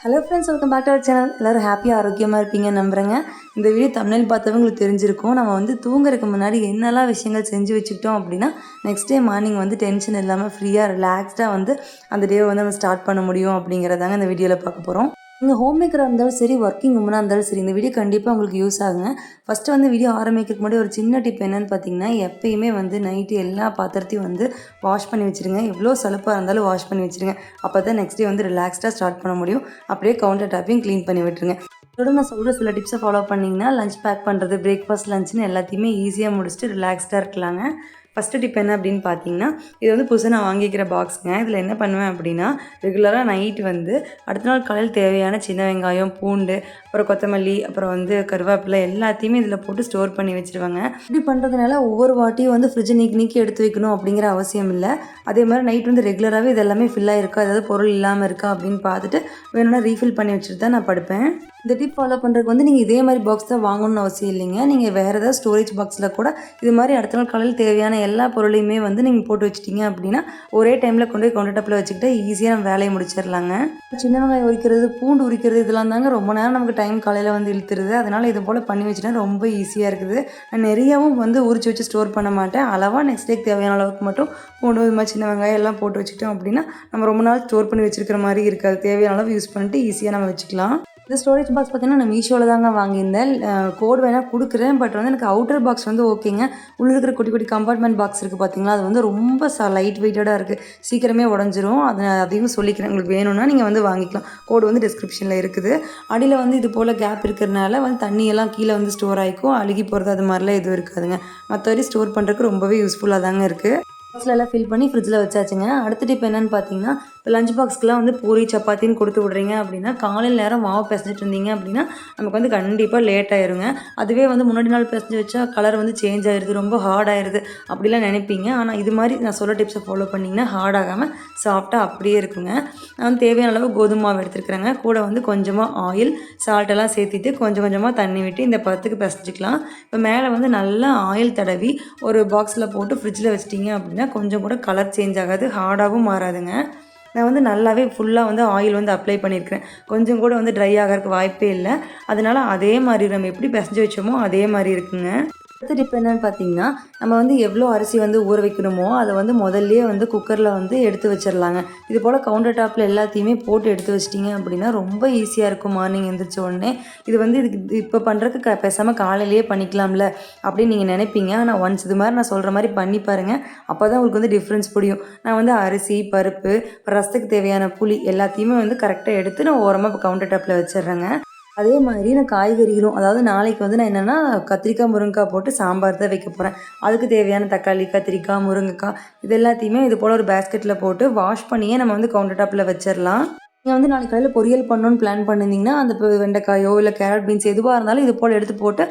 Hello friends welcome back to our channel எல்லோரும் ஹாப்பியாக ஆரோக்கியமாக இருப்பீங்க நம்புகிறேங்க இந்த வீடியோ தமிழில் பார்த்தவங்களுக்கு தெரிஞ்சிருக்கும். நம்ம வந்து தூங்குறதுக்கு முன்னாடி என்னெல்லாம் விஷயங்கள் செஞ்சு வச்சுக்கிட்டோம் அப்படின்னா நெக்ஸ்ட் டே மார்னிங் வந்து டென்ஷன் இல்லாமல் ஃப்ரீயாக ரிலாக்ஸ்டாக வந்து அந்த டேவை வந்து நம்ம ஸ்டார்ட் பண்ண முடியும் அப்படிங்கிறதாங்க இந்த வீடியோவில் பார்க்க போகிறோம் நீங்கள் ஹோம் மேக்கராக இருந்தாலும் சரி ஒர்க்கிங் உமனாக இருந்தாலும் சரி இந்த வீடியோ கண்டிப்பாக உங்களுக்கு யூஸ் ஆகுங்க. ஃபஸ்ட்டு வந்து வீடியோ ஆரம்பிக்கிறதுக்கு முன்னாடி ஒரு சின்ன டிப் என்னென்னு பார்த்தீங்கன்னா எப்பயுமே வந்து நைட்டு எல்லா பாத்திரத்தையும் வந்து வாஷ் பண்ணி வச்சுருங்க. எவ்வளோ சலுப்பாக இருந்தாலும் வாஷ் பண்ணி வச்சுருங்க. அப்போ தான் நெக்ஸ்ட் டே வந்து ரிலாக்ஸ்டாக ஸ்டார்ட் பண்ண முடியும். அப்படியே கவுண்டர் டாப்பையும் க்ளீன் பண்ணி விட்டுருங்க. இதோட நான் சொல்கிற சில டிப்ஸை ஃபாலோ பண்ணிங்கன்னா லஞ்ச் பேக் பண்ணுறது பிரேக்ஃபாஸ்ட் லஞ்சுன்னு எல்லாத்தையுமே ஈஸியாக முடிச்சுட்டு ரிலாக்ஸ்டாக இருக்கலாங்க. ஃபஸ்ட்டு டிப் என்ன அப்படின்னு பார்த்தீங்கன்னா இது வந்து புதுசாக நான் வாங்கிக்கிற பாக்ஸுங்க இதில் என்ன பண்ணுவேன் அப்படின்னா ரெகுலராக நைட் வந்து அடுத்த நாள் காலையில் தேவையான சின்ன வெங்காயம் பூண்டு அப்புறம் கொத்தமல்லி அப்புறம் வந்து கருவேப்பிலை எல்லாத்தையுமே இதில் போட்டு ஸ்டோர் பண்ணி வச்சுருவாங்க. இப்படி பண்ணுறதுனால ஒவ்வொரு வாட்டியும் வந்து ஃப்ரிட்ஜை நீக்கி நீக்கி எடுத்து வைக்கணும் அப்படிங்கிற அவசியம் இல்லை. அதே மாதிரி நைட் வந்து ரெகுலராகவே இது எல்லாமே ஃபில் ஆகிருக்கா ஏதாவது பொருள் இல்லாமல் இருக்கா? அப்படின்னு பார்த்துட்டு வேணும்னா ரீஃபில் பண்ணி வச்சுட்டு தான் நான் படுப்பேன். இந்த டிப் ஃபாலோ பண்ணுறதுக்கு வந்து நீங்கள் இதே மாதிரி பாக்ஸ் தான் வாங்கணும்னு அவசியம் இல்லைங்க. நீங்கள் வேறு ஏதாவது ஸ்டோரேஜ் பாக்ஸில் கூட இது மாதிரி அடுத்த நாள் காலையில் தேவையான எல்லா பொருளையுமே வந்து நீங்கள் போட்டு வச்சிட்டீங்க அப்படின்னா ஒரே டைமில் கொண்டு போய் கவுண்டர் டாப்பில் வச்சுக்கிட்டு ஈஸியாக நம்ம வேலையை முடிச்சிடலாங்க. சின்ன வெங்காயம் உரிக்கிறது பூண்டு உரிக்கிறது இதெல்லாம் தாங்க ரொம்ப நேரம் நமக்கு டைம் டைம் காலையில் வந்து இழுத்துருது. அதனால் இது போல் பண்ணி வச்சுட்டா ரொம்ப ஈஸியாக இருக்குது. நான் நிறையாவும் வந்து உரிச்சு வச்சு ஸ்டோர் பண்ண மாட்டேன். அளவாக நெக்ஸ்ட் டேக்கு தேவையான அளவுக்கு மட்டும் பூண்டு விதமாக மாதிரி சின்ன வெங்காயம் எல்லாம் போட்டு வச்சுக்கிட்டோம் அப்படின்னா நம்ம ரொம்ப நாள் ஸ்டோர் பண்ணி வச்சுருக்கிற மாதிரி இருக்காது. தேவையான அளவு யூஸ் பண்ணிட்டு ஈஸியாக நம்ம வச்சுக்கலாம். இந்த ஸ்டோரேஜ் பாக்ஸ் பார்த்தீங்கன்னா நான் மீஷோவில் தாங்க வாங்கியிருந்தேன். கோட் வேணால் கொடுக்குறேன் பட் வந்து எனக்கு அவுட்டர் பாக்ஸ் வந்து ஓகேங்க. உள்ளே இருக்கிற குட்டி குட்டி கம்பார்ட்மெண்ட் பாக்ஸ் இருக்குது பார்த்தீங்களா அது வந்து ரொம்ப ச லைட் வெயிட்டடாக இருக்குது சீக்கிரமே உடஞ்சிரும். அதை அதையும் சொல்லிக்கிறேன். உங்களுக்கு வேணும்னா நீங்கள் வந்து வாங்கிக்கலாம். கோடு வந்து டிஸ்கிரிப்ஷனில் இருக்குது. அடியில் வந்து இது போல் கேப் இருக்கிறனால வந்து தண்ணியெல்லாம் கீழே வந்து ஸ்டோர் ஆகிக்கும் அழுகி போகிறது அது மாதிரிலாம் எதுவும் இருக்காதுங்க. மற்றபடி ஸ்டோர் பண்ணுறதுக்கு ரொம்பவே யூஸ்ஃபுல்லாக தாங்க இருக்குது பாக்ஸில் எல்லாம் ஃபில் பண்ணி ஃப்ரிட்ஜில் வச்சாச்சுங்க. அடுத்த டிப் என்னென்னு பார்த்தீங்கன்னா இப்போ லஞ்ச் பாக்ஸ்க்குலாம் வந்து பூரி சப்பாத்தின்னு கொடுத்து விட்றீங்க அப்படின்னா காலையில் நேரம் மாவு பிசைஞ்சிட்டு இருந்தீங்க அப்படின்னா நமக்கு வந்து கண்டிப்பாக லேட் ஆயிருங்க. அதுவே வந்து முன்னாடி நாள் பிசைஞ்சு வச்சா கலர் வந்து சேஞ்ச் ஆயிடுது ரொம்ப ஹார்ட் ஆயிடுது அப்படிலாம் நினைப்பீங்க. ஆனால் இது மாதிரி நான் சொல்ல டிப்ஸை ஃபாலோ பண்ணிங்கன்னா ஹார்ட் ஆகாமல் சாஃப்டாக அப்படியே இருக்குங்க. நான் தேவையான அளவு கோதுமை மாவு எடுத்துருக்குறேங்க. கூட வந்து கொஞ்சமாக ஆயில் சால்ட்டெல்லாம் சேர்த்திட்டு கொஞ்சம் கொஞ்சமாக தண்ணி விட்டு இந்த பத்துக்கு பிசைஞ்சிக்கலாம். இப்போ மேலே வந்து நல்லா ஆயில் தடவி ஒரு பாக்ஸில் போட்டு ஃப்ரிட்ஜில் வச்சிட்டிங்க அப்படின்னா கொஞ்சம் கூட கலர் சேஞ்ச் ஆகாது ஹார்டாகவும் மாறாதுங்க. நான் வந்து நல்லாவே ஃபுல்லாக வந்து ஆயில் வந்து அப்ளை பண்ணியிருக்கிறேன். கொஞ்சம் கூட வந்து ட்ரை ஆகிறதுக்கு வாய்ப்பே இல்லை. அதனால அதே மாதிரி நம்ம எப்படி பிசைஞ்சு வச்சோமோ அதே மாதிரி இருக்குங்க. அடுத்த டிப் என்னன்னு பார்த்தீங்கன்னா நம்ம வந்து எவ்வளோ அரிசி வந்து ஊற வைக்கணுமோ அதை வந்து முதல்லயே வந்து குக்கரில் வந்து எடுத்து வச்சிடலாங்க இது போல் கவுண்டர் டாப்பில் எல்லாத்தையுமே போட்டு எடுத்து வச்சிட்டிங்க அப்படின்னா ரொம்ப ஈஸியாக இருக்கும். மார்னிங் எந்திரிச்ச உடனே இது வந்து இதுக்கு இப்போ பண்ணுறதுக்கு க பேசாமல் காலையிலேயே பண்ணிக்கலாம்ல அப்படின்னு நீங்கள் நினைப்பீங்க. ஆனால் ஒன்ஸ் இது மாதிரி நான் சொல்கிற மாதிரி பண்ணி பாருங்கள் அப்போ தான் உங்களுக்கு வந்து டிஃப்ரென்ஸ் புரியும். நான் வந்து அரிசி பருப்பு ரசத்துக்கு தேவையான புளி எல்லாத்தையுமே வந்து கரெக்டாக எடுத்து நான் ஓரமாக கவுண்டர் டாப்பில் வச்சிடுறேங்க அதே மாதிரி நான் காய்கறிகளும் அதாவது நாளைக்கு வந்து நான் என்னென்னா கத்திரிக்காய் முருங்கைக்காய் போட்டு சாம்பார் தான் வைக்க போகிறேன் அதுக்கு தேவையான தக்காளி கத்திரிக்காய் முருங்கைக்காய் இது எல்லாத்தையுமே இது போல் ஒரு பேஸ்கெட்டில் போட்டு வாஷ் பண்ணியே நம்ம வந்து கவுண்டர் டாப்பில் வச்சிடலாம் நீங்கள் வந்து நாளைக்கு காலையில் பொரியல் பண்ணணும்னு பிளான் பண்ணியிருந்தீங்கன்னா அந்த இப்போ வெண்டைக்காயோ இல்லை கேரட் பீன்ஸ் எதுவாக இருந்தாலும் இது போல் எடுத்து போட்டு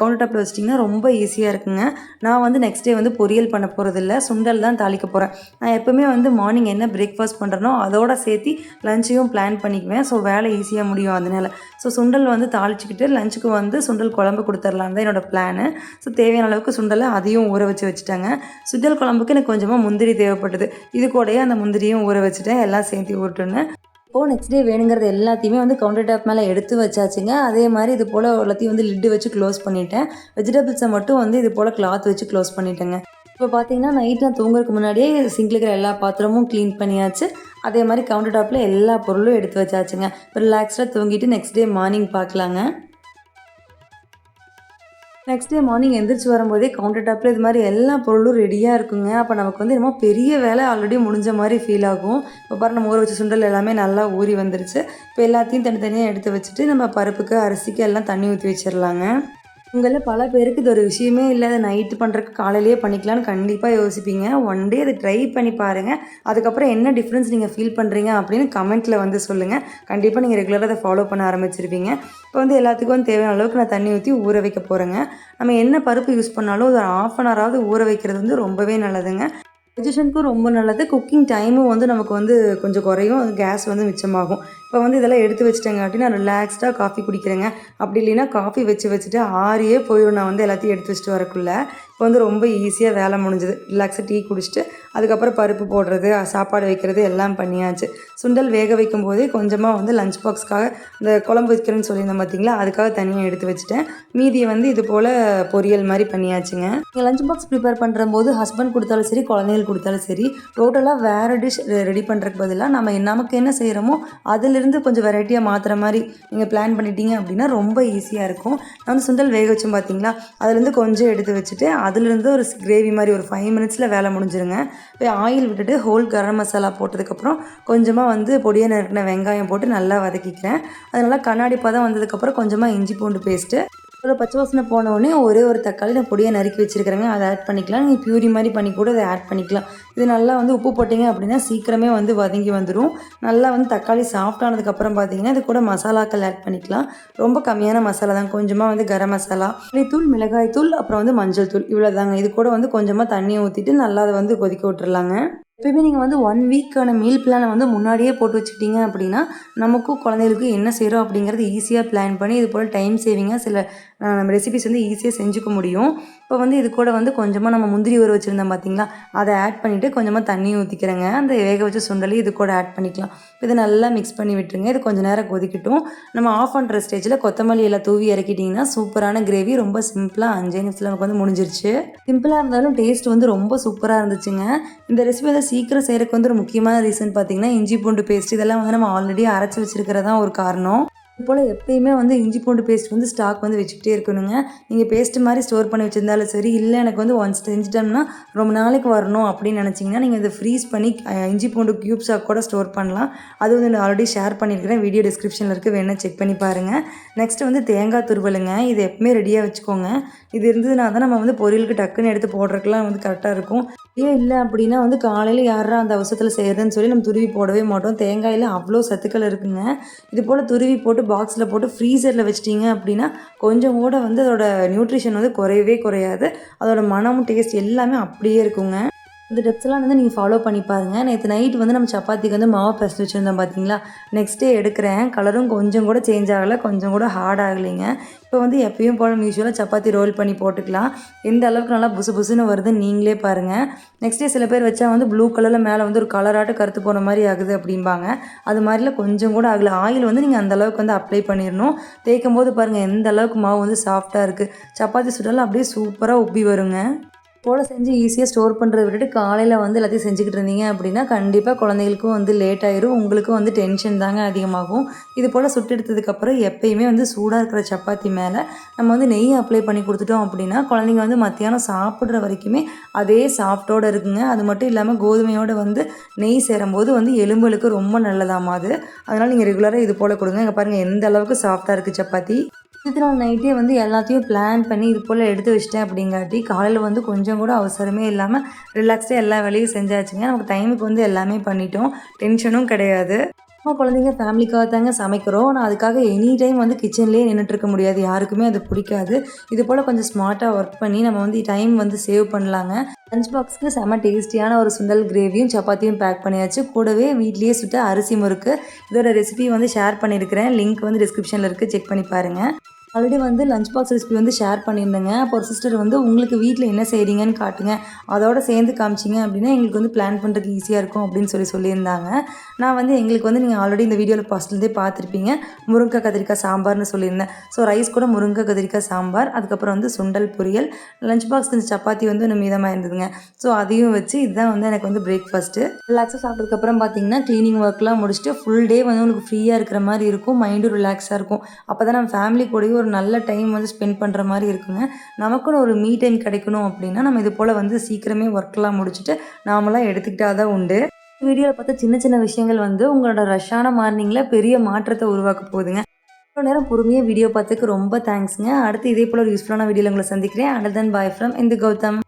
கவுண்டர் டாப்பில் வச்சிட்டிங்கன்னா ரொம்ப ஈஸியாக இருக்குங்க. நான் வந்து நெக்ஸ்ட் டே வந்து பொரியல் பண்ண போகிறதில்ல சுண்டல் தான் தாளிக்க போகிறேன் நான் எப்போவுமே வந்து மார்னிங் என்ன பிரேக்ஃபாஸ்ட் பண்ணுறனோ அதோட சேர்த்து லஞ்சையும் பிளான் பண்ணிக்குவேன். ஸோ வேலை ஈஸியாக முடியும் அதனால். ஸோ சுண்டல் வந்து தாளிச்சிக்கிட்டு லஞ்சுக்கு வந்து சுண்டல் குழம்பு கொடுத்துர்லான் தான் என்னோடய பிளானு ஸோ தேவையான அளவுக்கு சுண்டலை அதையும் ஊற வச்சு வச்சுட்டாங்க. சுண்டல் குழம்புக்கு எனக்கு கொஞ்சமாக முந்திரி தேவைப்பட்டது. இது கூடயே அந்த முந்திரியும் ஊற வச்சுட்டேன். எல்லாம் சேர்த்து விட்டுன்னு இப்போது நெக்ஸ்ட் டே வேணுங்கிறது எல்லாத்தையுமே வந்து கவுண்டர் டாப் மேலே எடுத்து வச்சாச்சுங்க. அதே மாதிரி இது போல் எல்லாத்தையும் வந்து லிட்டு வச்சு க்ளோஸ் பண்ணிட்டேன். வெஜிடபிள்ஸை மட்டும் வந்து இது போல் கிளாத் வச்சு க்ளோஸ் பண்ணிட்டேங்க. இப்போ பார்த்தீங்கன்னா நைட் நான் தூங்குறதுக்கு முன்னாடியே சிங்கில் இருக்கிற எல்லா பாத்திரமும் க்ளீன் பண்ணியாச்சு. அதே மாதிரி கவுண்டர் டாப்பில் எல்லா பொருளும் எடுத்து வச்சாச்சுங்க. இப்போ ரிலாக்ஸ்டாக தூங்கிட்டு நெக்ஸ்ட் டே மார்னிங் பார்க்கலாங்க நெக்ஸ்ட் டே மார்னிங் எந்திரிச்சு வரும்போதே கவுண்டர் டாப்பில் இது மாதிரி எல்லா பொருளும் ரெடியாக இருக்குங்க. அப்போ நமக்கு வந்து என்னமோ பெரிய வேலை ஆல்ரெடி முடிஞ்ச மாதிரி ஃபீல் ஆகும். இப்போ பாரு நம்ம ஊற வச்ச சுண்டல் எல்லாமே நல்லா ஊறி வந்துருச்சு. இப்போ எல்லாத்தையும் தனித்தனியாக எடுத்து வச்சுட்டு நம்ம பருப்புக்கு அரிசிக்கு எல்லாம் தண்ணி ஊற்றி வச்சிடலாங்க உங்களில் பல பேருக்கு இது ஒரு விஷயமே இல்லை. அதை நைட்டு பண்ணுறதுக்கு காலையிலேயே பண்ணிக்கலான்னு கண்டிப்பாக யோசிப்பீங்க. ஒன் டே அதை ட்ரை பண்ணி பாருங்கள் அதுக்கப்புறம் என்ன டிஃப்ரென்ஸ் நீங்கள் ஃபீல் பண்ணுறீங்க அப்படின்னு கமெண்ட்டில் வந்து சொல்லுங்கள் கண்டிப்பாக நீங்கள் ரெகுலராக அதை ஃபாலோ பண்ண ஆரம்பிச்சிருப்பீங்க. இப்போ வந்து எல்லாத்துக்கும் வந்து தேவையான அளவுக்கு நான் தண்ணி ஊற்றி ஊற வைக்க போகிறேங்க நம்ம என்ன பருப்பு யூஸ் பண்ணாலும் ஒரு ஆஃப் அன் ஹவராவது ஊற வைக்கிறது வந்து ரொம்பவே நல்லதுங்க. டைஜஷனுக்கும் ரொம்ப நல்லது. குக்கிங் டைமும் வந்து நமக்கு வந்து கொஞ்சம் குறையும். கேஸ் வந்து மிச்சமாகும். இப்போ வந்து இதெல்லாம் எடுத்து வச்சுட்டேங்காட்டி நான் ரிலாக்ஸ்டாக காஃபி குடிக்கிறேங்க. அப்படி இல்லைன்னா காஃபி வச்சு வச்சுட்டு ஆறியே போயிடும் நான் வந்து எல்லாத்தையும் எடுத்து வச்சுட்டு வரக்குள்ளே. இப்போ வந்து ரொம்ப ஈஸியாக வேலை முடிஞ்சுது. ரிலாக்ஸாக டீ குடிச்சிட்டு அதுக்கப்புறம் பருப்பு போடுறது சாப்பாடு வைக்கிறது எல்லாம் பண்ணியாச்சு. சுண்டல் வேக வைக்கும் போதே கொஞ்சமாக வந்து லஞ்ச் பாக்ஸ்க்காக இந்த குழம்பு வைக்கிறேன்னு சொல்லியிருந்தேன் பார்த்தீங்களா அதுக்காக தனியாக எடுத்து வச்சுட்டேன். மீதியை வந்து இது போல் பொரியல் மாதிரி பண்ணியாச்சுங்க. நீங்கள் லஞ்ச் பாக்ஸ் ப்ரிப்பேர் பண்ணுற போது ஹஸ்பண்ட் கொடுத்தாலும் சரி குழந்தைகள் கொடுத்தாலும் சரி டோட்டலாக வேறு டிஷ் ரெடி பண்ணுறதுக்கு பதிலாக நம்ம நமக்கு என்ன செய்கிறோமோ அதிலிருந்து கொஞ்சம் வெரைட்டியாக மாற்றுற மாதிரி நீங்கள் பிளான் பண்ணிட்டீங்க அப்படின்னா ரொம்ப ஈஸியாக இருக்கும். நான் வந்து சுண்டல் வேக வச்சோம் பார்த்தீங்களா அதுலேருந்து கொஞ்சம் எடுத்து வச்சுட்டு அதுலேருந்து ஒரு கிரேவி மாதிரி ஒரு ஃபைவ் மினிட்ஸில் வேலை முடிஞ்சிருங்க. போய் ஆயில் விட்டுட்டு ஹோல் கரம் மசாலா போட்டதுக்கப்புறம் கொஞ்சமாக வந்து பொடியாக நறுக்கின வெங்காயம் போட்டு நல்லா வதக்கிக்கிறேன். அது நல்லா கண்ணாடி பதம் வந்ததுக்கப்புறம் கொஞ்சமாக இஞ்சி பூண்டு பேஸ்ட்டு ஒரு பச்சை வாசனை போன உடனே ஒரே ஒரு தக்காளி நான் பொடியை நறுக்கி வச்சுருக்கிறேங்க. அதை ஆட் பண்ணிக்கலாம். நீங்கள் பியூரி மாதிரி பண்ணி கூட அதை ஆட் பண்ணிக்கலாம். இது நல்லா வந்து உப்பு போட்டிங்க அப்படின்னா சீக்கிரமே வந்து வதங்கி வந்துடும் நல்லா வந்து தக்காளி சாஃப்டானதுக்கப்புறம் பார்த்தீங்கன்னா இது கூட மசாலாக்கள் ஆட் பண்ணிக்கலாம். ரொம்ப கம்மியான மசாலா தான். கொஞ்சமாக வந்து கரம் மசாலா தூள் மிளகாய் தூள் அப்புறம் வந்து மஞ்சள் தூள் இவ்வளோ தாங்க இது கூட வந்து கொஞ்சமாக தண்ணியை ஊற்றிட்டு நல்லா அதை வந்து கொதிக்க விட்டுருலாங்க எப்பயுமே நீங்கள் வந்து ஒன் வீக்கான மீல் பிளானை வந்து முன்னாடியே போட்டு வச்சுக்கிட்டீங்க அப்படின்னா நமக்கும் குழந்தைகளுக்கும் என்ன செய்கிறோம் அப்படிங்கிறது ஈஸியாக பிளான் பண்ணி இது போல் டைம் சேவிங்காக சில நம்ம ரெசிபிஸ் வந்து ஈஸியாக செஞ்சுக்க முடியும். இப்போ வந்து இது கூட வந்து கொஞ்சமாக நம்ம முந்திரி ஊற வச்சுருந்தோம் பார்த்தீங்களா அதை ஆட் பண்ணிவிட்டு கொஞ்சமாக தண்ணி ஊற்றிக்கிறேங்க அந்த வேக வச்ச சுண்டலையும் இது கூட ஆட் பண்ணிக்கலாம். இதை நல்லா மிக்ஸ் பண்ணி விட்டுருங்க. இது கொஞ்சம் நேரம் கொதிக்கட்டும். நம்ம ஆஃப் பண்ணுற ஸ்டேஜில் கொத்தமல்லி எல்லாம் தூவி இறக்கிட்டிங்கன்னா சூப்பரான கிரேவி ரொம்ப சிம்பிளாக அஞ்சே நிமிஷத்தில் நமக்கு வந்து முடிஞ்சிருச்சு. சிம்பிளாக இருந்தாலும் டேஸ்ட் வந்து ரொம்ப சூப்பராக இருந்துச்சுங்க. இந்த ரெசிபி வந்து சீக்கிரம் செய்கிறதுக்கு வந்து ஒரு முக்கியமான ரீசன் பார்த்தீங்கன்னா இஞ்சி பூண்டு பேஸ்ட் இதெல்லாம் வந்து நம்ம ஆல்ரெடி அரைச்சி வச்சிருக்கிறதா ஒரு காரணம். போல் எப்பயுமே வந்து இஞ்சி பூண்டு பேஸ்ட் வந்து ஸ்டாக் வந்து வச்சுக்கிட்டே இருக்கணுங்க. நீங்கள் பேஸ்ட் மாதிரி ஸ்டோர் பண்ணி வச்சுருந்தாலும் சரி இல்லை எனக்கு வந்து ஒன்ஸ் செஞ்சிட்டோம்னா ரொம்ப நாளைக்கு வரணும் அப்படின்னு நினச்சிங்கன்னா நீங்கள் இதை ஃப்ரீஸ் பண்ணி இஞ்சி பூண்டு க்யூப்ஸாக கூட ஸ்டோர் பண்ணலாம். அது வந்து நான் ஆல்ரெடி ஷேர் பண்ணியிருக்கிறேன். வீடியோ டிஸ்கிரிப்ஷனில் இருக்குது வேணால் செக் பண்ணி பாருங்கள் நெக்ஸ்ட் வந்து தேங்காய் துருவலுங்க. இது எப்பவுமே ரெடியாக வச்சுக்கோங்க. இது இருந்ததுனா தான் நம்ம வந்து பொரியலுக்கு டக்குன்னு எடுத்து போடுறதுக்குலாம் வந்து கரெக்டாக இருக்கும். ஏன் இல்லை அப்படின்னா வந்து காலையில் யாரா அந்த அவசரத்தில் செய்கிறதுன்னு சொல்லி நம்ம துருவி போடவே மாட்டோம். தேங்காயில் அவ்வளோ சத்துக்கள் இருக்குங்க. இது போல் துருவி போட்டு பாக்ஸில் போட்டு ஃப்ரீசரில் வச்சிட்டிங்க அப்படின்னா கொஞ்சம் கூட வந்து அதோட நியூட்ரிஷன் வந்து குறையவே குறையாது. அதோட மனமும் டேஸ்ட் எல்லாமே அப்படியே இருக்குங்க. இந்த டிப்ஸ்லாம் வந்து நீங்கள் ஃபாலோ பண்ணி பாருங்கள் நேற்று நைட் வந்து நம்ம சப்பாத்திக்கு வந்து மாவு பிசைஞ்சு வச்சுருந்தோம் பார்த்தீங்களா நெக்ஸ்ட் டே எடுக்கிறேன். கலரும் கொஞ்சம் கூட சேஞ்ச் ஆகலை. கொஞ்சம் கூட ஹார்ட் ஆகலைங்க. இப்போ வந்து எப்பயும் போல் யூஸ்வலாக சப்பாத்தி ரோல் பண்ணி போட்டுக்கலாம். எந்த அளவுக்கு நல்லா புசு புசுன்னு வருதுன்னு நீங்களே பாருங்கள் நெக்ஸ்ட் டே சில பேர் வச்சா வந்து ப்ளூ கலரில் மேலே வந்து ஒரு கலராட்டு கருத்து போன மாதிரி ஆகுது அப்படிம்பாங்க. அது மாதிரிலாம் கொஞ்சம் கூட ஆகலை. ஆயில் வந்து நீங்கள் அந்த அளவுக்கு வந்து அப்ளை பண்ணிடணும் தேய்க்கும் போது பாருங்கள் எந்த அளவுக்கு மாவு வந்து சாஃப்டாக இருக்குது சப்பாத்தி சுடலாம் அப்படியே சூப்பராக உப்பி வருங்க. போல் செஞ்சு ஈஸியாக ஸ்டோர் பண்ணுறத விட்டுட்டு காலையில் வந்து எல்லாத்தையும் செஞ்சுக்கிட்டு இருந்தீங்க அப்படின்னா கண்டிப்பாக குழந்தைகளுக்கும் வந்து லேட் ஆயிரும். உங்களுக்கும் வந்து டென்ஷன் தாங்க அதிகமாகும். இது போல் சுட்டு எடுத்ததுக்கப்புறம் எப்பயுமே வந்து சூடாக இருக்கிற சப்பாத்தி மேலே நம்ம வந்து நெய் அப்ளை பண்ணி கொடுத்துட்டோம் அப்படின்னா குழந்தைங்க வந்து மத்தியானம் சாப்பிட்ற வரைக்குமே அதே சாஃப்டோடு இருக்குங்க. அது மட்டும் இல்லாமல் கோதுமையோடு வந்து நெய் சேரும்போது வந்து எலும்புகளுக்கு ரொம்ப நல்லதாமா அது. அதனால் நீங்கள் ரெகுலராக இது போல் கொடுங்க. இங்கே பாருங்கள் எந்த அளவுக்கு சாஃப்டாக இருக்குது சப்பாத்தி. இது நாள் நைட்டே வந்து எல்லாத்தையும் பிளான் பண்ணி இது போல் எடுத்து வச்சிட்டேன் அப்படிங்காட்டி காலையில் வந்து கொஞ்சம் கூட அவசரமே இல்லாமல் ரிலாக்ஸ்டாக எல்லா வேலையும் செஞ்சாச்சுங்க. நமக்கு டைமுக்கு வந்து எல்லாமே பண்ணிட்டோம். டென்ஷனும் கிடையாது. நம்ம குழந்தைங்க ஃபேமிலிக்காக தாங்க சமைக்கிறோம். நான் அதுக்காக எனி டைம் வந்து கிச்சன்லேயே நின்றுட்டு இருக்க முடியாது. யாருக்குமே அது பிடிக்காது. இது போல் கொஞ்சம் ஸ்மார்ட்டாக ஒர்க் பண்ணி நம்ம வந்து டைம் வந்து சேவ் பண்ணலாங்க. லஞ்ச் பாக்ஸ்க்கு செம்ம டேஸ்டியான ஒரு சுண்டல் கிரேவியும் சப்பாத்தியும் பேக் பண்ணியாச்சு. கூடவே வீட்லேயே சுட்ட அரிசி முறுக்கு. இதோட ரெசிபி வந்து ஷேர் பண்ணியிருக்கிறேன். லிங்க் வந்து டிஸ்கிரிப்ஷனில் இருக்குது செக் பண்ணி பாருங்கள் ஆல்ரெடி வந்து லஞ்ச் பாக்ஸ் ரெசிபி வந்து ஷேர் பண்ணியிருந்தேங்க. அப்போ ஒரு சிஸ்டர் வந்து உங்களுக்கு வீட்டில் என்ன செய்கிறீங்கன்னு காட்டுங்க. அதோட சேர்ந்து காமிச்சிங்க அப்படின்னா எங்களுக்கு வந்து பிளான் பண்ணுறதுக்கு ஈஸியாக இருக்கும் அப்படின்னு சொல்லி சொல்லியிருந்தாங்க. நான் வந்து எங்களுக்கு வந்து நீங்கள் ஆல்ரெடி இந்த வீடியோவில் ஃபஸ்ட்லேருந்தே பார்த்துருப்பீங்க. முருங்கை கத்திரிக்காய் சாம்பார்னு சொல்லியிருந்தேன். ஸோ ரைஸ் கூட முருங்கை கத்திரிக்காய் சாம்பார் அதுக்கப்புறம் வந்து சுண்டல் பொரியல் லஞ்ச் பாக்ஸ் கொஞ்சம் சப்பாத்தி வந்து ஒன்று மீதமாக இருந்ததுங்க. ஸோ அதையும் வச்சு இதுதான் வந்து எனக்கு வந்து பிரேக்ஃபாஸ்ட்டு ரிலாக்ஸாக சாப்பிட்டதுக்கப்புறம் பார்த்தீங்கன்னா க்ளீனிங் ஒர்க்லாம் முடிச்சுட்டு ஃபுல் டே வந்து உங்களுக்கு ஃப்ரீயாக இருக்கிற மாதிரி இருக்கும். மைண்டும் ரிலாக்ஸாக இருக்கும். அப்போ தான் நம்ம ஃபேமிலி கூடயும் ஒரு நல்ல டைம் வந்து ஸ்பெண்ட் பண்ணுற மாதிரி இருக்குங்க. நமக்குன்னு ஒரு மீ டைம் கிடைக்கணும் அப்படின்னா நம்ம இது போல் வந்து சீக்கிரமே ஒர்க்லாம் முடிச்சுட்டு நாமளாம் எடுத்துக்கிட்டா தான் உண்டு. வீடியோவில் பார்த்த சின்ன சின்ன விஷயங்கள் வந்து உங்களோட ரஷ்ஷான மார்னிங்கில் பெரிய மாற்றத்தை உருவாக்க போகுதுங்க. இவ்வளோ நேரம் பொறுமையாக வீடியோ பார்த்துக்கு ரொம்ப தேங்க்ஸுங்க அடுத்து இதே போல் ஒரு யூஸ்ஃபுல்லான வீடியோவில் உங்களை சந்திக்கிறேன். அண்டர் தன் பாய் ஃப்ரம் இந்த கௌதம்